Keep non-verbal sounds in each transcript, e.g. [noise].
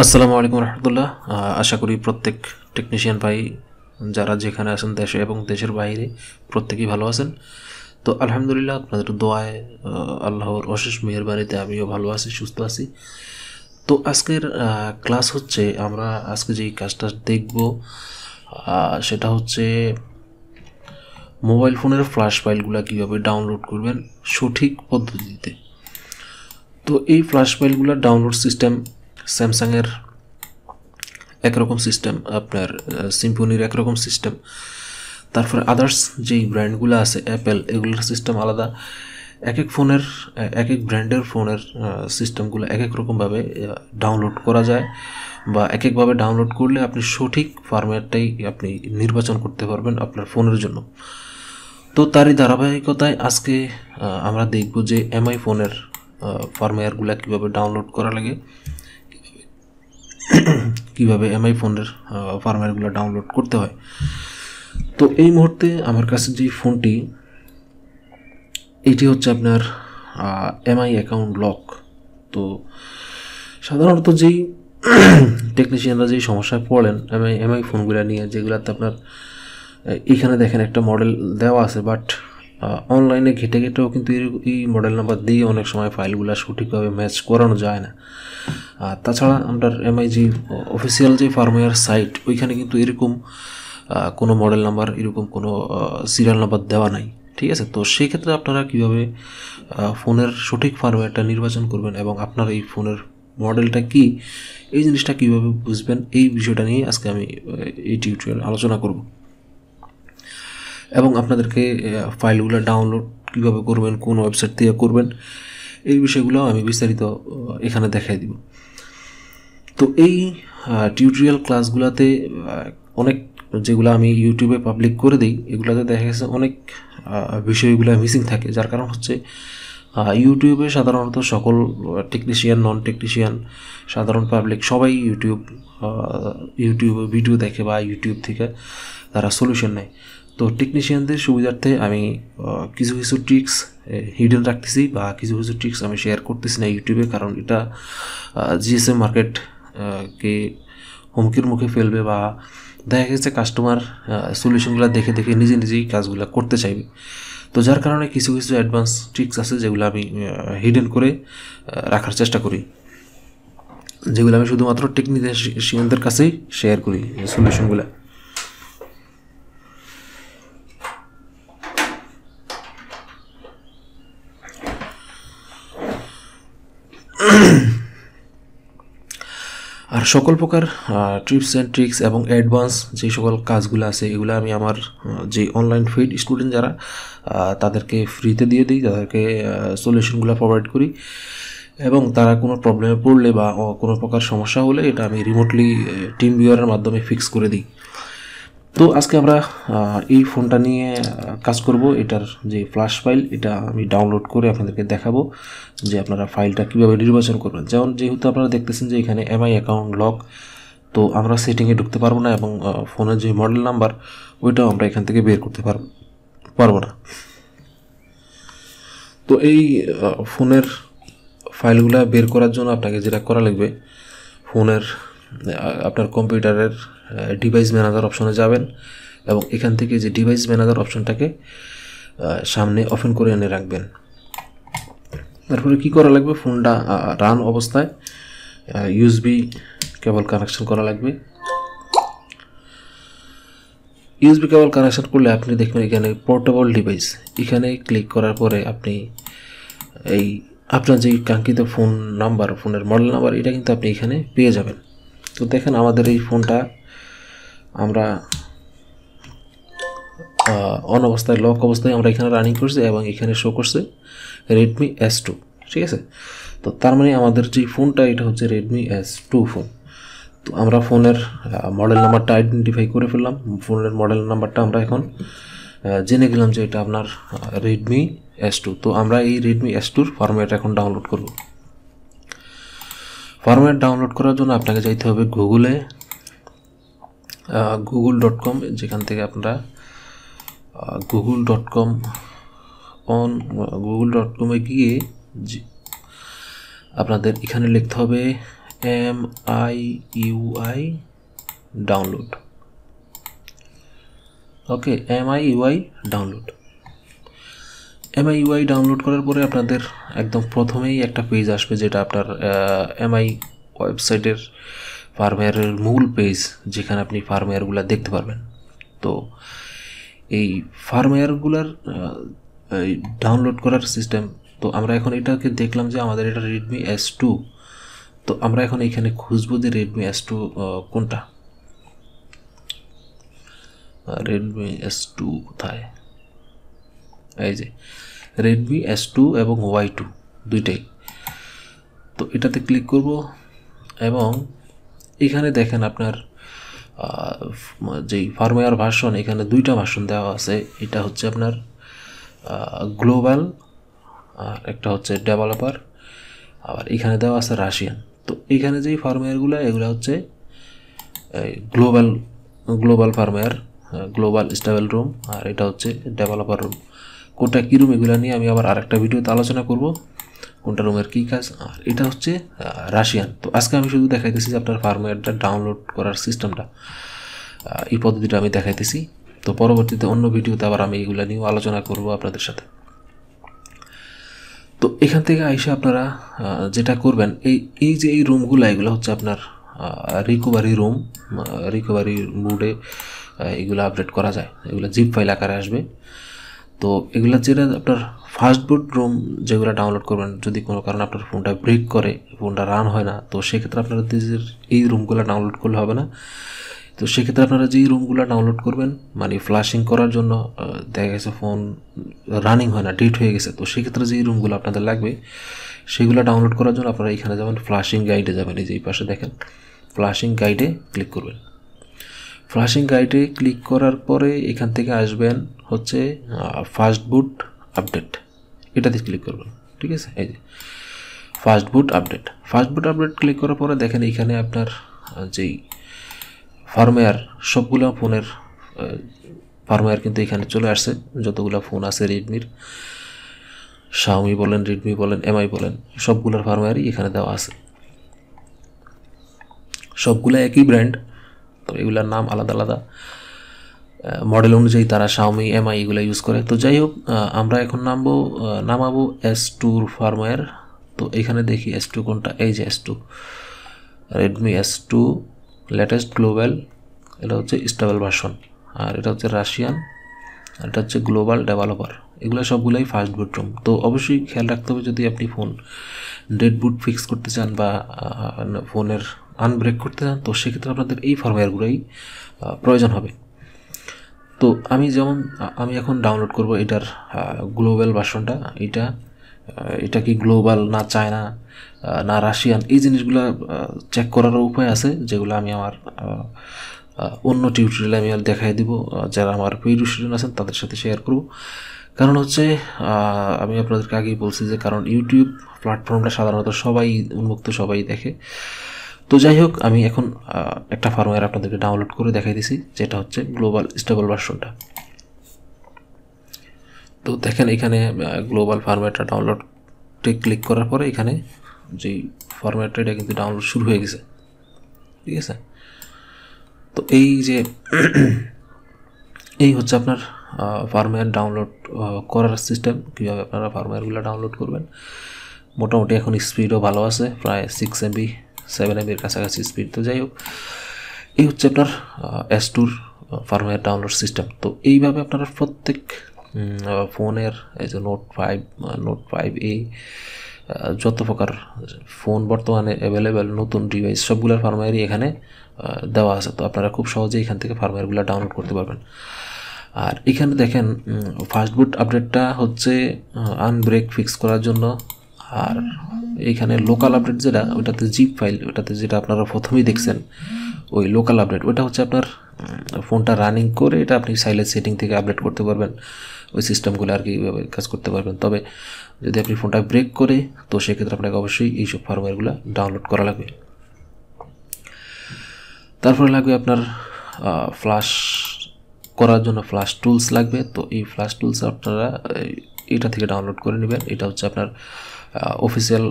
আসসালামু আলাইকুম রহমতুল্লাহ। আশা করি প্রত্যেক টেকনিশিয়ান ভাই যারা যেখানে আছেন দেশে এবং দেশের বাইরে প্রত্যেকেই ভালো আছেন। তো আলহামদুলিল্লাহ আপনাদের দোয়ায় আল্লাহর অশেষ মেহরবানিতে আমিও ভালো আছি, সুস্থ আছি। তো আজকের ক্লাস হচ্ছে, আমরা আজকে যেই কাজটা দেখব সেটা হচ্ছে মোবাইল ফোনের ফ্ল্যাশ ফাইলগুলো কীভাবে ডাউনলোড করবেন সঠিক পদ্ধতিতে। তো এই ফ্ল্যাশ ফাইলগুলোর ডাউনলোড সিস্টেম স্যামসাংয়ের একরকম সিস্টেম আপনার সিম্পনির একরকম সিস্টেম তারপরে আদার্স যেই ব্র্যান্ডগুলো আছে অ্যাপেল এগুলোর সিস্টেম আলাদা। এক এক ফোনের এক এক ব্র্যান্ডের ফোনের সিস্টেমগুলো এক এক রকমভাবে ডাউনলোড করা যায় বা এক একভাবে ডাউনলোড করলে আপনি সঠিক ফরম্যাটটাই আপনি নির্বাচন করতে পারবেন আপনার ফোনের জন্য। তো তারই ধারাবাহিকতায় আজকে আমরা দেখব যে এমআই ফোনের ফার্মওয়্যারগুলো কীভাবে ডাউনলোড করা লাগে। কীভাবে এমআই ফোনের ফার্মওয়্যারগুলো ডাউনলোড করতে হয়। তো এই মুহূর্তে আমার কাছে যে ফোনটি, এটি হচ্ছে আপনার এমআই অ্যাকাউন্ট লক তো সাধারণত যেই [clears throat] টেকনিশিয়ানরা যেই সমস্যায় পড়েন, এমআই এমআই ফোনগুলো নিয়ে, যেগুলোতে আপনার এখানে দেখেন একটা মডেল দেওয়া আছে বাট অনলাইনে ঘেটে ঘেটেও কিন্তু এই মডেল নাম্বার দিয়ে অনেক সময় ফাইলগুলো সঠিকভাবে ম্যাচ করানো যায় না। আর তাছাড়া আমরা এমআই যে অফিসিয়াল যে ফার্মওয়্যার সাইট ওইখানে কিন্তু এরকম কোনো মডেল নাম্বার এরকম কোনো সিরিয়াল নাম্বার দেওয়া নাই, ঠিক আছে? তো সেই ক্ষেত্রে আপনারা কীভাবে ফোনের সঠিক ফার্মওয়্যারটা নির্বাচন করবেন এবং আপনার এই ফোনের মডেলটা কি, এই জিনিসটা কীভাবে বুঝবেন, এই বিষয়টা নিয়ে আজকে আমি এই টিউটোরিয়াল আলোচনা করব। এবং আপনাদেরকে ফাইলগুলো ডাউনলোড কীভাবে করবেন, কোন ওয়েবসাইট থেকে করবেন, এই বিষয়গুলো আমি বিস্তারিত এখানে দেখাই দিব। তো এই টিউটোরিয়াল ক্লাসগুলোতে অনেক যেগুলো আমি ইউটিউবে পাবলিক করে দিই, এগুলোতে দেখা গেছে অনেক বিষয়গুলো মিসিং থাকে। যার কারণ হচ্ছে ইউটিউবে সাধারণত সকল টেকনিশিয়ান নন টেকনিশিয়ান সাধারণ পাবলিক সবাই ইউটিউব ইউটিউবে ভিডিও দেখে বা ইউটিউব থেকে তারা সলিউশন নেয়। তো টেকনিশিয়ানদের সুবিধার্থে আমি কিছু কিছু ট্রিক্স হিডেন রাখতেছি বা কিছু কিছু ট্রিক্স আমি শেয়ার করতেছি না ইউটিউবে কারণ এটা জিএসএম মার্কেট কে হুমকির মুখে ফেলবে বা দেখা গেছে কাস্টমার সলিউশনগুলো দেখে দেখে নিজে নিজেই কাজগুলো করতে চাইবে। তো যার কারণে কিছু কিছু অ্যাডভান্স ট্রিক্স আছে যেগুলো আমি হিডেন করে রাখার চেষ্টা করি। যেগুলো আমি শুধুমাত্র টেকনিশিয়ানদের কাছেই শেয়ার করি সলিউশনগুলো সকল প্রকার ট্রিপস অ্যান্ড ট্রিক্স এবং অ্যাডভান্স যে সকল কাজগুলো আছে, এগুলো আমি আমার যে অনলাইন ফিড স্টুডেন্ট যারা তাদেরকে ফ্রিতে দিয়ে দিই, তাদেরকে সলিউশনগুলো প্রোভাইড করি। এবং তারা কোনো প্রবলেমে পড়লে বা কোনো প্রকার সমস্যা হলে এটা আমি রিমোটলি টিম ভিউয়ারের মাধ্যমে ফিক্স করে দিই। তো আজকে আমরা এই ফোনটা নিয়ে কাজ করব। এটার যে ফ্ল্যাশ ফাইল এটা আমি ডাউনলোড করে আপনাদেরকে দেখাবো যে আপনারা ফাইলটা কীভাবে নির্বাচন করবেন। যেমন যেহেতু আপনারা দেখতেছেন যে এখানে এমআই অ্যাকাউন্ট লক তো আমরা সেটিংয়ে ঢুকতে পারব না এবং ফোনের যে মডেল নাম্বার ওইটাও আমরা এখান থেকে বের করতে পারব পারব না। তো এই ফোনের ফাইলগুলো বের করার জন্য আপনাকে যেটা করা লাগবে, ফোনের আপনার কম্পিউটারের ডিভাইস ম্যানেজার অপশনে যাবেন এবং এখান থেকে যে ডিভাইস ম্যানেজার অপশনটাকে সামনে ওপেন করে এনে রাখবেন। তারপরে কি করা লাগবে? ফোনটা রান অবস্থায় ইউএসবি কেবল কানেকশন করা লাগবে। ইউএসবি কেবল কানেকশন করলে আপনি দেখবেন এখানে পোর্টেবল ডিভাইস এখানে ক্লিক করার পরে আপনি এই আপনার যেই কাঙ্ক্ষিত ফোন নাম্বার ফোনের মডেল নাম্বার এটা কিন্তু আপনি এখানে পেয়ে যাবেন। তো দেখেন আমাদের এই ফোনটা আমরা অন অবস্থায় লক অবস্থায় আমরা এখানে রানিং করছি এবং এখানে শো করছে রেডমি এস টু ঠিক আছে? তো তার মানে আমাদের যে ফোনটা, এটা হচ্ছে রেডমি এস টু ফোন তো আমরা ফোনের মডেল নাম্বারটা আইডেন্টিফাই করে ফেললাম। ফোনের মডেল নাম্বারটা আমরা এখন জেনে গেলাম যে এটা আপনার রেডমি এস টু তো আমরা এই রেডমি এস টুর ফরম্যাট এখন ডাউনলোড করব। ফরম্যাট ডাউনলোড করার জন্য আপনাকে যাইতে হবে গুগলে গুগল ডট কম যেখান থেকে আপনারা Google dot com on Google dot কমে গিয়ে আপনাদের এখানে লিখতে হবে M I UI download okay M I UI download M I UI download করার পরে আপনাদের একদম প্রথমেই একটা পেজ আসবে যেটা আপনার এম আই ওয়েবসাইটের ফার্মওয়্যারের মূল পেজ যেখানে আপনি ফার্মওয়্যারগুলো দেখতে পারবেন। তো এই ফার্মওয়্যারগুলোর ডাউনলোড করার সিস্টেম তো আমরা এখন এটাকে দেখলাম যে আমাদের এটা রেডমি এস টু তো আমরা এখন এখানে খুঁজবো যে রেডমি এস টু কোনটা? রেডমি এস টু কোথায়? এই যে রেডমি এস টু এবং ওয়াই টু দুইটাই। তো এটাতে ক্লিক করব এবং এখানে দেখেন আপনার যেই ফার্মওয়্যার ভার্সন এখানে দুইটা ভার্সন দেওয়া আছে। এটা হচ্ছে আপনার গ্লোবাল আর একটা হচ্ছে ডেভেলপার আবার এখানে দেওয়া আছে রাশিয়ান তো এখানে যেই ফার্মওয়্যারগুলো এগুলো হচ্ছে global global firmware global stable ROM আর এটা হচ্ছে ডেভেলপার রুম কোনটা কী রুম এগুলো নিয়ে আমি আবার আরেকটা ভিডিওতে আলোচনা করব, কোনটা রুমের কী কাজ। আর এটা হচ্ছে রাশিয়ান। তো আজকে আমি শুধু দেখাইতেছি যে আপনার ফার্মওয়্যারটা ডাউনলোড করার সিস্টেমটা এই পদ্ধতিটা আমি দেখাইতেছি। তো পরবর্তীতে অন্য ভিডিওতে আবার আমি এগুলো নিয়েও আলোচনা করব আপনাদের সাথে। তো এখান থেকে আইসে আপনারা যেটা করবেন, এই এই যে এই রুমগুলো এগুলো হচ্ছে আপনার রিকভারি রুম রিকভারি মুডে এগুলো আপডেট করা যায়। এগুলো জিপ ফাইল আকারে আসবে। তো এগুলো যেটা আপনার ফার্স্ট বুট রুম যেগুলো ডাউনলোড করবেন, যদি কোনো কারণে আপনার ফোনটা ব্রেক করে ফোনটা রান হয় না, তো সেক্ষেত্রে আপনারা এই রুমগুলো ডাউনলোড করলে হবে না। তো সেক্ষেত্রে আপনারা যেই রুমগুলো ডাউনলোড করবেন মানে ফ্লাশিং করার জন্য দেখা গেছে ফোন রানিং হয় না ডেট হয়ে গেছে, তো সেক্ষেত্রে যেই রুমগুলো আপনাদের লাগবে, সেগুলো ডাউনলোড করার জন্য আপনারা এখানে যাবেন ফ্লাশিং গাইডে যাবেন, এই যে এই পাশে দেখেন ফ্লাশিং গাইডে ক্লিক করবেন। ফ্লাশিং গাইডে ক্লিক করার পরে এখান থেকে আসবেন হচ্ছে ফাস্ট বুট আপডেট এটাতে ক্লিক করবেন, ঠিক আছে? এই যে fast boot update fast boot update click করার পরে দেখেন এইখানে আপনার যেই ফার্মওয়্যার সবগুলো ফোনের ফার্মওয়্যার কিন্তু এখানে চলে আসছে। যতগুলো ফোন আছে রেডমির শাওমি বলেন রেডমি বলেন এমআই বলেন, সবগুলোর ফার্মওয়্যারই এখানে দেওয়া আছে। সবগুলো একই ব্র্যান্ড তো এগুলোর নাম আলাদা আলাদা। মডেল অনুযায়ী তারা শাওমি এমআই এগুলো ইউজ করে। তো যাই হোক আমরা এখন নামবো নামাবো এস টুর ফার্মওয়্যার তো এখানে দেখি এস টু কোনটা? এই যে S two Redmi S two latest global এটা হচ্ছে স্টেবল ভার্সন আর এটা হচ্ছে রাশিয়ান আর এটা হচ্ছে গ্লোবাল ডেভেলপার এগুলো সবগুলোই ফার্স্ট বুট রুম তো অবশ্যই খেয়াল রাখতে হবে যদি আপনি ফোন ডেড বুট ফিক্স করতে চান বা ফোনের আনব্রেক করতে চান, তো সেক্ষেত্রে আপনাদের এই ফার্মওয়্যারগুলোই প্রয়োজন হবে। তো আমি যেমন আমি এখন ডাউনলোড করব এটার গ্লোবাল ভার্সনটা এটা এটা কি গ্লোবাল না চায়না না রাশিয়ান এই জিনিসগুলো চেক করারও উপায় আছে, যেগুলো আমি আমার অন্য টিউটোরিয়ালে আমি আর দেখাই দিব। যারা আমার পেইড স্টুডেন্ট আছেন, তাদের সাথে শেয়ার করব। কারণ হচ্ছে আমি আপনাদেরকে আগেই বলছি যে, কারণ ইউটিউব প্ল্যাটফর্মটা সাধারণত সবাই উন্মুক্ত, সবাই দেখে। তো যাই হোক, আমি এখন একটা ফার্মওয়্যার আপনাদেরকে ডাউনলোড করে দেখাই দিছি, যেটা হচ্ছে গ্লোবাল স্টেবল ভার্সনটা তো দেখেন এখানে গ্লোবাল ফার্মওয়্যারটা ডাউনলোডে ক্লিক করার পরে এখানে যেই ফরম্যাটটা এটা কিন্তু ডাউনলোড শুরু হয়ে গেছে। ঠিক আছে? তো এই যে, এই হচ্ছে আপনার ফার্মওয়্যার ডাউনলোড করার সিস্টেম কীভাবে আপনারা ফার্মওয়্যারগুলো ডাউনলোড করবেন। মোটামুটি এখন স্পিডও ভালো আছে, প্রায় সিক্স এমবি সেভেন এমবির কাছাকাছি স্পিড তো যাই হোক, এই হচ্ছে আপনার এস টুর ফার্মওয়্যার ডাউনলোড সিস্টেম তো এইভাবে আপনারা প্রত্যেক ফোনের এই যে note five note five A যত প্রকার ফোন বর্তমানে অ্যাভেলেবেল নতুন ডিভাইস সবগুলোর ফার্মওয়্যারই এখানে দেওয়া আছে। তো আপনারা খুব সহজেই এখান থেকে ফার্মওয়্যারগুলো ডাউনলোড করতে পারবেন। আর এখানে দেখেন ফাস্ট বুট আপডেটটা হচ্ছে আনব্রেক ফিক্স করার জন্য আর এইখানে লোকাল আপডেট যেটা, ওটাতে জিপ ফাইল ওটাতে যেটা আপনারা প্রথমেই দেখছেন, ওই লোকাল আপডেট ওটা হচ্ছে আপনার ফোনটা রানিং করে এটা আপনি সাইলেন্স সেটিং থেকে আপডেট করতে পারবেন। ওই সিস্টেমগুলো আর কি কাজ করতে পারবেন। তবে যদি আপনি ফোনটা ব্রেক করে, তো সেক্ষেত্রে আপনাকে অবশ্যই এইসব ফার্মওয়্যারগুলো ডাউনলোড করা লাগবে। তারপরে লাগবে আপনার ফ্লাশ করার জন্য ফ্লাশ টুলস লাগবে। তো এই ফ্লাশ টুলস আপনারা এটা থেকে ডাউনলোড করে নেবেন। এটা হচ্ছে আপনার official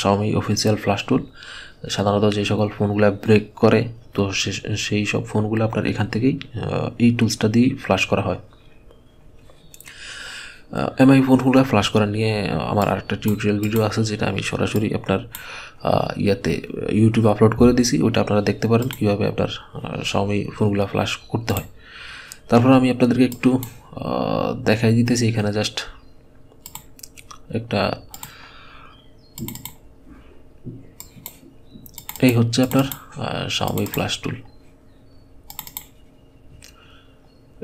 Xiaomi official flash tool সাধারণত যে সকল ফোনগুলো ব্রেক করে, তো সেই সব ফোনগুলো আপনার এখান থেকেই এই টুলসটা দিয়ে ফ্লাশ করা হয়। এমআই ফোনগুলো ফ্লাশ করা নিয়ে আমার আরেকটা টিউটোরিয়াল ভিডিও আছে, যেটা আমি সরাসরি আপনার ইয়াতে ইউটিউবে আপলোড করে দিছি ওটা আপনারা দেখতে পারেন, কীভাবে আপনার শাওমি ফোনগুলো ফ্লাশ করতে হয়। তারপর আমি আপনাদেরকে একটু দেখাই দিতেছি, এখানে জাস্ট একটা এই হচ্ছে আপনার শাওমি ফ্ল্যাশ টুল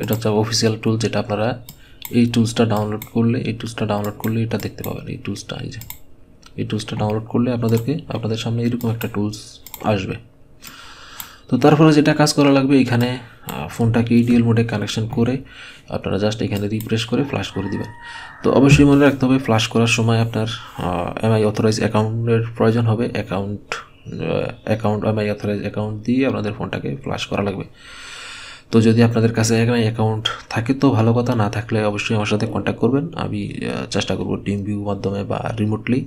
এটা হচ্ছে অফিসিয়াল টুল যেটা আপনারা এই টুলসটা ডাউনলোড করলে, এই টুলসটা ডাউনলোড করলে এটা দেখতে পাবেন, এই টুলসটা এই যে। এই টুলসটা ডাউনলোড করলে আপনাদেরকে, আপনাদের সামনে এরকম একটা টুলস আসবে। তো তারপরে যেটা কাজ করা লাগবে, এখানে ফোনটাকে ইডিএল মোডে কানেকশন করে আপনারা জাস্ট এখানে রিপ্রেস করে ফ্লাশ করে দিবেন। তো অবশ্যই মনে রাখতে হবে ফ্লাশ করার সময় আপনার এমআই অথরাইজ অ্যাকাউন্টের প্রয়োজন হবে। Account account Mi authorize account দিয়ে আপনাদের ফোনটাকে ফ্লাশ করা লাগবে। তো যদি আপনাদের কাছে এমআই অ্যাকাউন্ট থাকে, তো ভালো কথা, না থাকলে অবশ্যই আমার সাথে কন্ট্যাক্ট করবেন। আমি চেষ্টা করব টিম ভিউ মাধ্যমে বা রিমোটলি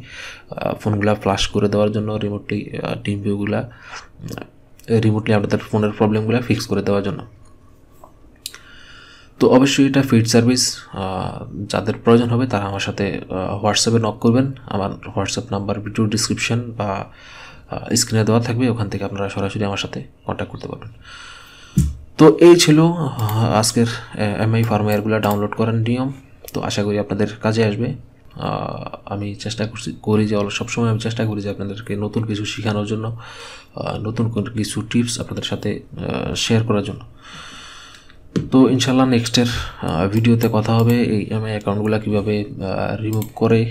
ফোনগুলা ফ্লাশ করে দেওয়ার জন্য রিমোটলি টিম ভিউগুলা রিমোটলি আপনাদের ফোনের প্রবলেমগুলো ফিক্স করে দেওয়ার জন্য। তো অবশ্যই এটা ফিড সার্ভিস যাদের প্রয়োজন হবে তারা আমার সাথে হোয়াটসঅ্যাপে নক করবেন। আমার হোয়াটসঅ্যাপ নাম্বার ভিডিও ডিসক্রিপশন বা স্ক্রিনে দেওয়া থাকবে। ওখান থেকে আপনারা সরাসরি আমার সাথে কন্ট্যাক্ট করতে পারবেন। তো এই ছিল আজকের এমআই ফার্মওয়্যারগুলো ডাউনলোড করার নিয়ম। তো আশা করি আপনাদের কাজে আসবে। আমি চেষ্টা করছি, করি যে সবসময় আমি চেষ্টা করি যে আপনাদেরকে নতুন কিছু শেখানোর জন্য নতুন কিছু টিপস আপনাদের সাথে শেয়ার করার জন্য। তো ইনশাল্লাহ নেক্সটের ভিডিওতে কথা হবে, এই এমআই অ্যাকাউন্টগুলো কীভাবে রিমুভ করে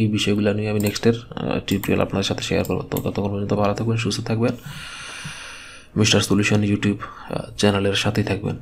এই বিষয়গুলো নিয়ে আমি নেক্সটের টিউটোরিয়াল আপনাদের সাথে শেয়ার করব। তো ততক্ষণ পর্যন্ত ভালো থাকবেন, সুস্থ থাকবেন। মিস্টার সলিউশন ইউটিউব চ্যানেলের সাথেই থাকবেন।